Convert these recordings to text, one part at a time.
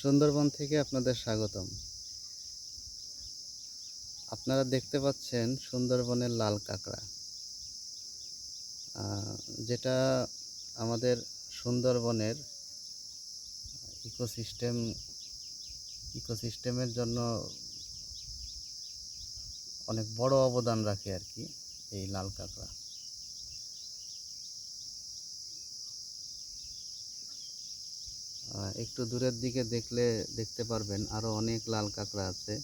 সুন্দরবন থেকে আপনাদের স্বাগতম। আপনারা দেখতে পাচ্ছেন সুন্দরবনের লাল কাঁকড়া। যেটা আমাদের সুন্দরবনের ইকোসিস্টেম, ইকোসিস্টেমের জন্য অনেক বড় অবদান রাখে আর কি এই লাল কাঁকড়া। একটু দূরের দিকে দেখলে দেখতে পারবেন আরও অনেক লাল কাঁকড়া আছে।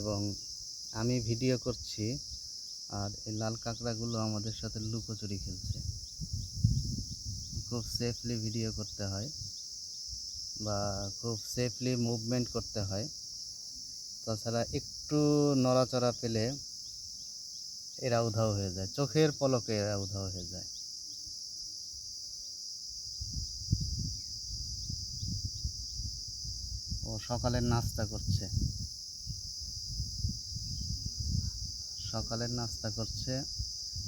এবং আমি ভিডিও করছি আর এই লাল কাঁকড়াগুলো আমাদের সাথে লুকোচুরি খেলছে। খুব সেফলি ভিডিও করতে হয়। বা খুব সেফলি মুভমেন্ট করতে হয়। তাছাড়া একটু নড়াচড়া পেলে এরা উধাও হয়ে যায়, চোখের পলকে এরা উধাও হয়ে যায়। ও সকালের নাস্তা করছে। সকালের নাস্তা করছে।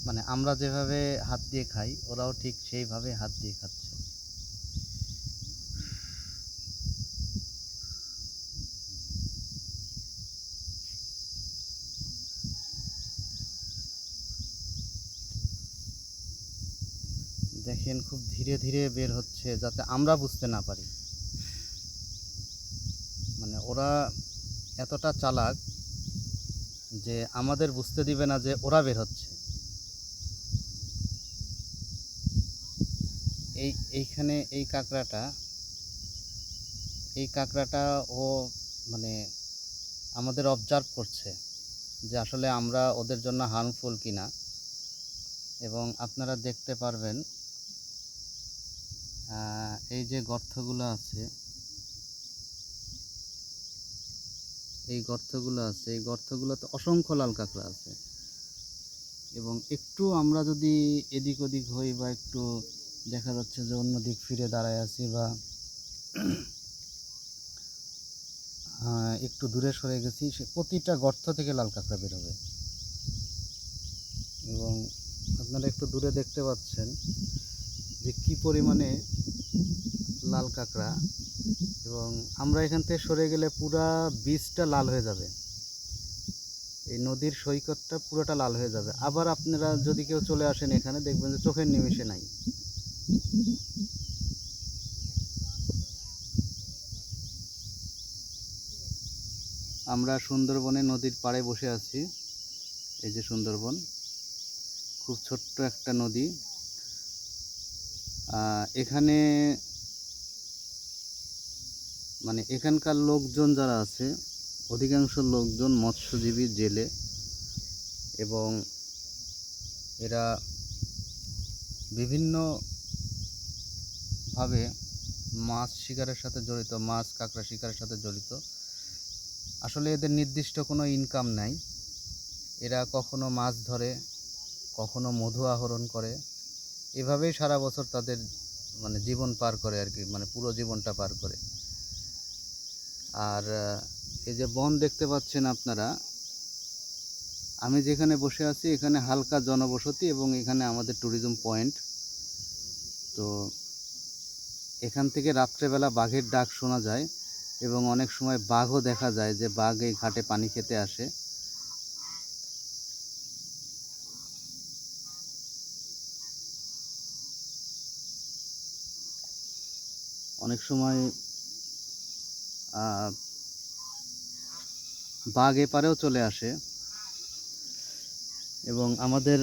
মানে আমরা যেভাবে হাত দিয়ে খাই, ওরাও ঠিক সেইভাবে হাত দিয়ে খাচ্ছে। দেখেন খুব ধীরে ধীরে বের হচ্ছে যাতে আমরা বুঝতে না পারি। মানে ওরা এতটা চালাক যে আমাদের বুঝতে দিবে না যে ওরা বের হচ্ছে। এই, এইখানে এই কাঁকড়াটা এই কাঁকড়াটা ও মানে আমাদের অবজার্ভ করছে যে আসলে আমরা ওদের জন্য হার্মফুল কিনা। এবং আপনারা দেখতে পারবেন এই যে গর্তগুলো আছে, এই গর্তগুলো আছে, এই গর্তগুলোতে অসংখ্য লাল কাঁকড়া আছে। এবং একটু আমরা যদি এদিক ওদিক হই বা একটু দেখা যাচ্ছে যে অন্য দিক ফিরে দাঁড়ায় আছি বা একটু দূরে সরে গেছি, সে প্রতিটা গর্ত থেকে লাল কাঁকড়া বেরোবে এবং আপনারা একটু দূরে দেখতে পাচ্ছেন যে কি পরিমাণে লাল কাঁকড়া এবং আমরা এখান থেকে সরে গেলে পুরা বীজটা লাল হয়ে যাবে। এই নদীর সৈকতটা পুরোটা লাল হয়ে যাবে। আবার আপনারা যদি কেউ চলে আসেন এখানে, দেখবেন যে চোখের নিমিষে নাই। আমরা সুন্দরবনে নদীর পাড়ে বসে আছি। এই যে সুন্দরবন, খুব ছোট্ট একটা নদী। এখানে মানে এখানকার লোকজন যারা আছে, অধিকাংশ লোকজন মৎস্যজীবী জেলে এবং এরা বিভিন্নভাবে মাছ শিকারের সাথে জড়িত, মাছ কাঁকড়া শিকারের সাথে জড়িত। আসলে এদের নির্দিষ্ট কোনো ইনকাম নাই। এরা কখনো মাছ ধরে, কখনো মধু আহরণ করে এভাবেই সারা বছর তাদের মানে জীবন পার করে আর কি মানে পুরো জীবনটা পার করে। আর এই যে বন দেখতে পাচ্ছেন আপনারা, আমি যেখানে বসে আছি এখানে হালকা জনবসতি এবং এখানে আমাদের ট্যুরিজম পয়েন্ট তো এখান থেকে রাত্রেবেলা বাঘের ডাক শোনা যায় এবং অনেক সময় বাঘও দেখা যায় যে বাঘ এই ঘাটে পানি খেতে আসে। অনেক সময় বাঘ এপারেও চলে আসে। এবং আমাদের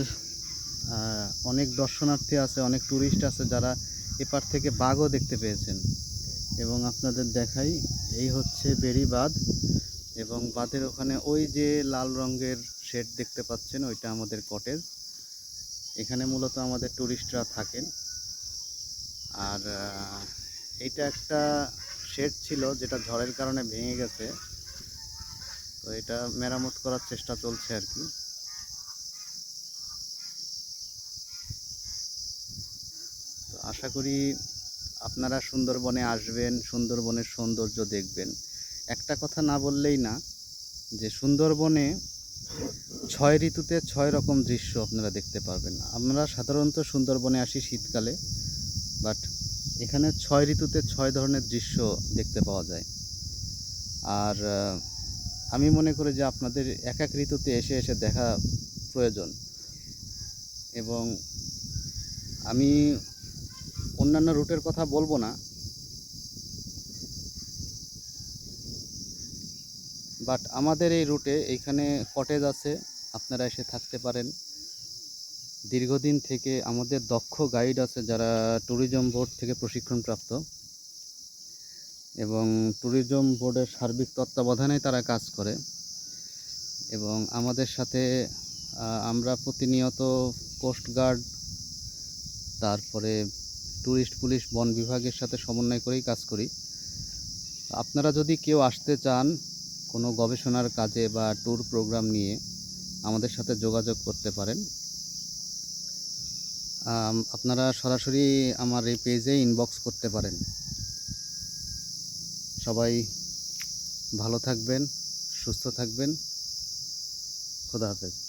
অনেক দর্শনার্থী আছে, অনেক ট্যুরিস্ট আছে যারা এপার থেকে বাঘও দেখতে পেয়েছেন। এবং আপনাদের দেখাই, এই হচ্ছে বেড়ি বাঁধ। এবং বাঁধের ওখানে ওই যে লাল রঙের শেড দেখতে পাচ্ছেন, ওইটা আমাদের কটেজ এখানে মূলত আমাদের ট্যুরিস্টরা থাকেন। আর এইটা একটা শেড ছিল যেটা ঝড়ের কারণে ভেঙে গেছে। তো এটা মেরামত করার চেষ্টা চলছে আর কি। তো আশা করি আপনারা সুন্দরবনে আসবেন, সুন্দরবনের সৌন্দর্য দেখবেন। একটা কথা না বললেই না, যে সুন্দরবনে ছয় ঋতুতে ছয় রকম দৃশ্য আপনারা দেখতে পারবেন। আমরা সাধারণত সুন্দরবনে আসি শীতকালে বাট এখানে ছয় ঋতুতে ছয় ধরনের দৃশ্য দেখতে পাওয়া যায়। আর আমি মনে করি যে আপনাদের এক এক ঋতুতে এসে এসে দেখা প্রয়োজন। এবং আমি অন্যান্য রুটের কথা বলব না। বাট আমাদের এই রুটে এইখানে কটেজ আছে, আপনারা এসে থাকতে পারেন। দীর্ঘদিন থেকে আমাদের দক্ষ গাইড আছে যারা ট্যুরিজম বোর্ড থেকে প্রশিক্ষণপ্রাপ্ত। এবং ট্যুরিজম বোর্ডের সার্বিক তত্ত্বাবধানে তারা কাজ করে। এবং আমাদের সাথে আমরা প্রতিনিয়ত কোস্টগার্ড তারপরে ট্যুরিস্ট পুলিশ বন বিভাগের সাথে সমন্বয় করেই কাজ করি। আপনারা যদি কেউ আসতে চান কোনো গবেষণার কাজে বা ট্যুর প্রোগ্রাম নিয়ে, আমাদের সাথে যোগাযোগ করতে পারেন। আপনারা সরাসরি আমার এই পেজে ইনবক্স করতে পারেন। সবাই ভালো থাকবেন, সুস্থ থাকবেন। খোদা হাফেজ।